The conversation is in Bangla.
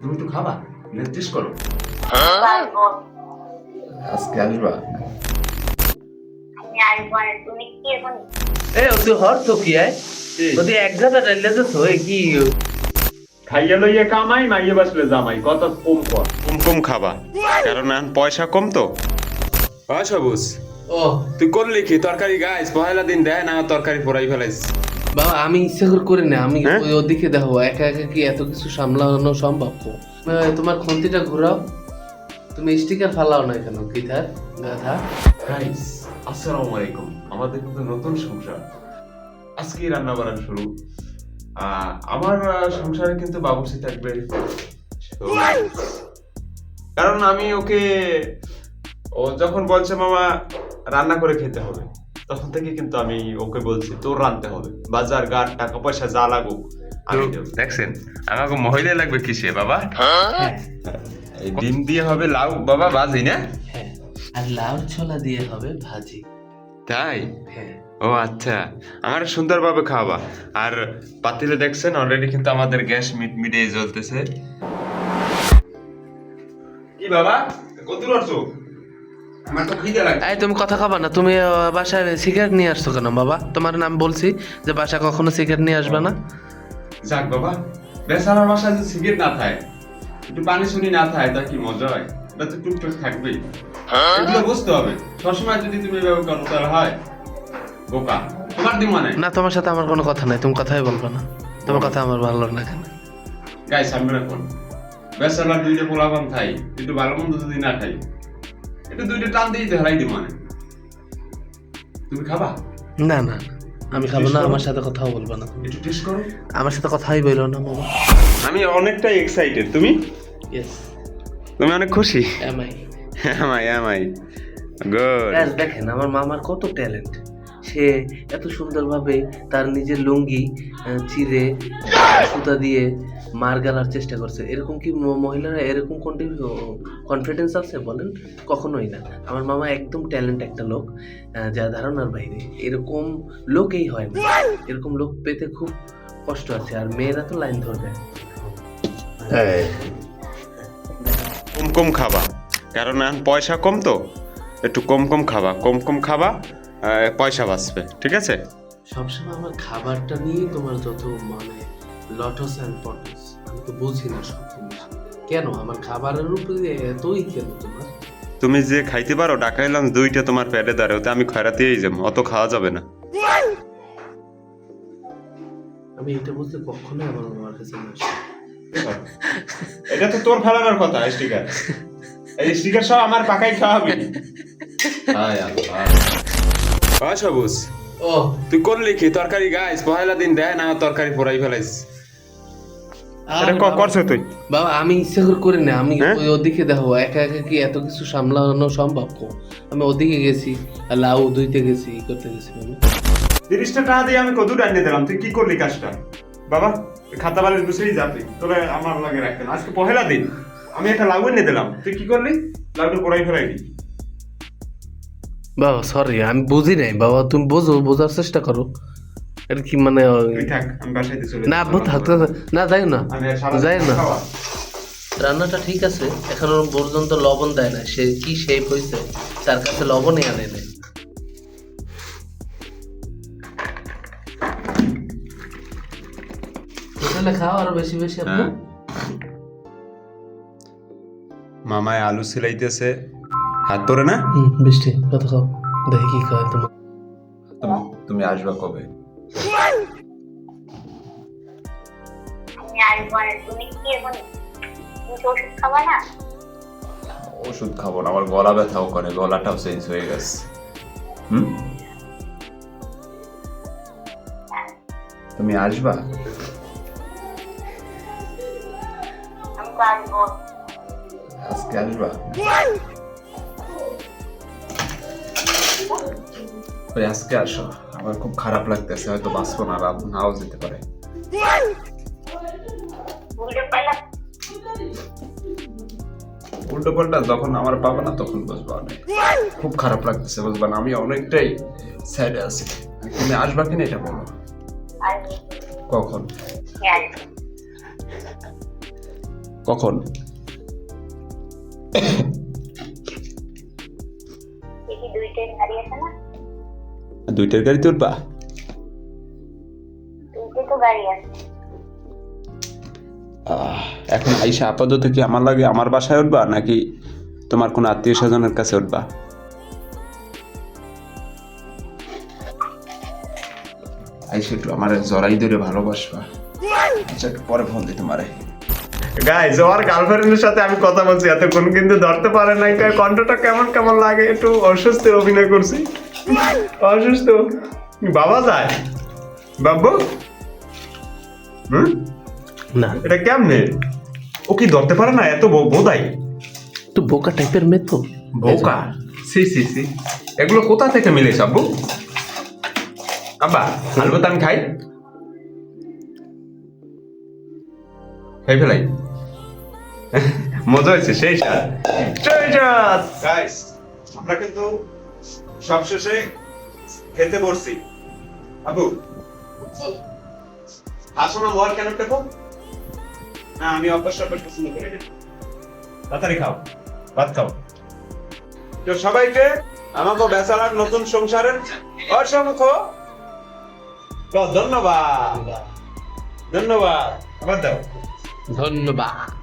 তুমি একটু খাবা টেস্ট করো। আজকে আসবা। এ তুই হর তো কি? আয় যদি এক ডাইলে তো হয়ে কি? খাইয়া লইয়া কামাই মাইয়া বাসলে জামাই কত কম কর। কম কম খাবা কারণ পয়সা কম তো। হয় সবুজ। ও তুই করলি কি তরকারি গাইস পহেলা দিন দেয় না তরকারি পোড়াই ফেলাইস। বাবা আমি ইচ্ছা করে করি না আমি হ্যাঁ? ওই ওদিকে দেখো একা একা কি এত কিছু সামলানো সম্ভব? তোমার খুন্তিটা ঘোরাও। তুমি স্টিকার ফালাও না কেন গিটার গাধা? গাইস আসসালামু আলাইকুম। আমাদের কিন্তু নতুন সংসার। আজকে রান্না বান্না শুরু। আহ, আমার সংসারে কিন্তু বাবুর্চি থাকবে। কারণ আমি ওকে ও যখন বলছে মামা রান্না করে খেতে হবে। তখন থেকে কিন্তু আমি ওকে বলছি তোর রাঁধতে হবে। বাজার ঘাট টাকা পয়সা যা লাগুক দেখছেন আমাকে মহিলা লাগবে কিসে বাবা? হ্যাঁ। ডিম দিয়ে হবে লাউ বাবা বাজি না? হ্যাঁ আর লাউ ছোলা দিয়ে হবে ভাজি। তাই? হ্যাঁ। ও আচ্ছা। আমার সুন্দরভাবে খাওয়াবা। আর পাতিলে দেখছেন অলরেডি কিন্তু আমাদের গ্যাস মিট মিটে জ্বলতেছে। কি বাবা? কত রড়ছো এই তুমি কথা খাবা না তুমি বাসায় সিগারেট নিয়ে আসছো কেন বাবা? তোমার নাম বলছি যে বাসা কখনো সিগারেট নিয়ে আসবে না? যাক বাবা বেসারার বাসায় যদি সিগারেট না থাকে একটু পানি শুনি না থাকে তা কি মজা হয়? এটা তো টুকটুক থাকবেই। এগুলো বুঝতে হবে। সবসময় যদি তুমি এভাবে করো তাহলে হয়। বোকা। তোমার দিন মানে? না তোমার সাথে আমার কোনো কথা নাই তুমি কথাই বলবে না। তোমার কথা আমার ভালো লাগে না। দুইটা পোলাপান খাই একটু ভালো মন্দ যদি না খাই একটু দুইটা টান দিয়ে হেলাই দিব মানে। তুমি খাবা? না না আমি খাব না আমার সাথে কথাও বলবে না একটু টেস্ট করো। আমার সাথে কথাই বলল না বাবা। আমি অনেকটাই এক্সাইটেড তুমি? ইয়েস তুমি অনেক খুশি? এম আই আমাই আমাই গুড দেখেন আমার মামার কত ট্যালেন্ট সে এত সুন্দরভাবে তার নিজের লুঙ্গি চিরে সুতা দিয়ে মার গালার চেষ্টা করছে। এরকম কি মহিলারা এরকম কনফিডেন্স আছে বলেন? কখনোই না। আমার মামা একদম ট্যালেন্ট একটা লোক যা ধারণার বাইরে। এরকম লোকই হয় না। এরকম লোক পেতে খুব কষ্ট আছে আর মেয়েরা তো লাইন ধরবে কম কম খাবা। কারণ এখন পয়সা কম তো। একটু কম কম খাবা। কম কম খাবা পয়সা বাঁচবে। ঠিক আছে? সবসময় আমার খাবারটা নিয়ে তোমার যত মানে লটস অ্যান্ড পটস। আমি তো বুঝি না সব জিনিস। কেন? আমার খাবারের উপরে এতই কেন তোমার। তুমি যে খাইতে পারো ডাকাইলাম দুইটা তোমার পেটে দাঁড়ে ওতে আমি খয়রাতেই যাব অত খাওয়া যাবে না। আমি এটা বলতে কখনোই আমার মামার কাছে না এটা তো তোর ফেলানোর কথা স্টিকার এই স্টিকার সব আমার পাকাই খাওয়াবি। হায় আল্লাহ। হয় সবুজ। ও। তুই করলি কি? তরকারি গাইস পহেলা দিন দেয় না তরকারি ফেলাইস। ক- বাবা- করছ তুই? বাবা আমি ইচ্ছা করে করি না। আমি হ্যাঁ? ওই ওদিকে দেখো একা একা কি এত কিছু সামলানো সম্ভব? আমি ওদিকে গেছি আর লাউ ধুইতে গেছি ই করতে গেছি তিরিশটা টাকা দিয়ে আমি কদু ডান্ডে দিলাম। তুই কি করলি কাজটা? বাবা খাতা বালিশ গুছিয়ে যাবি তোরা আমার লাগে রাখতেন আজকে পহেলা দিন। আমি একটা লাউ এনে দিলাম। তুই কি করলি? লাউটা পোড়াই ফেলাইলি বাবা সরি আমি বুঝি নাই। বাবা তুমি বোঝো বোঝার চেষ্টা করো। এটা কি মানে না আব্বু না যাই না যাই না। রান্নাটা ঠিক আছে এখনও পর্যন্ত লবণ দেয় না সে কি শেপ হয়েছে তার কাছে লবণই আনে না হোটেলে খাও আরও বেশি বেশি আপু হ্যাঁ। মামায় আলু সিলাইতেছে হাত ধরে না? হুম বৃষ্টি কত খাও দেখি কি খায় তোমার। তুমি তুমি আসবা কবে? তুমি কি ওষুধ খাবা না? ওষুধ খাব না আমার গলা ব্যথা ওখানে গলাটাও চেঞ্জ হয়ে গেছে। হুম? তুমি আসব। আজকে আসবা? ওই আজকে আসো। আমার খুব খারাপ লাগতেছে হয়তো বাঁচবো না রাত নাও যেতে পারে। উল্টো পাল্টা। যখন আমার পাবে না তখন বুঝবা অনেক। খুব খারাপ লাগতেছে বুঝবা না আমি অনেকটাই স্যাডে আছি। তুমি আসবা কিনা এটা বলো? কখন? হ্যাঁ। কখন? দুইটাই গাড়ি না? দুইটার গাড়ি আছে। আহ, এখন আইসা আপাতত কি আমার লাগে আমার বাসায় উঠবা নাকি তোমার কোনো আত্মীয় স্বজনের কাছে উঠবা? আইসা একটু আমার জড়াই ধরে ভালোবাসবা। আচ্ছা একটু পরে ফোন দিই তোমারে। গাইজ ওর গার্লফ্রেন্ডের সাথে আমি কথা বলছি এতক্ষণ কিন্তু ধরতে পারে নাই কণ্ঠটা কেমন কেমন লাগে একটু অসুস্থ অভিনয় করছি। অসুস্থ। বাবা যায়। বাবু? হুম? না। এটা কেমনে? ও কি ধরতে পারে না? এত বোধাই একটু বোকা টাইপের মেয়ে তো। বোকা? সি সি সি। এগুলো কোথা থেকে মিলেছে আব্বু আব্বা আলবত আমি খাই। খাই ফেলাই। মজা হয়েছে সেই সাত সেই সাত গাইস আমরা কিন্তু সবশেষে খেতে বসছি। আবু আসো না কেন টেপো না আমি অভ্যাস অভ্যাস পছন্দ করি না। তাড়াতাড়ি খাও ভাত খাও। তো সবাইকে আমাকে বেচারার নতুন সংসারের অসংখ্য ধন্যবাদ। ধন্যবাদ। আবার দাও। ধন্যবাদ।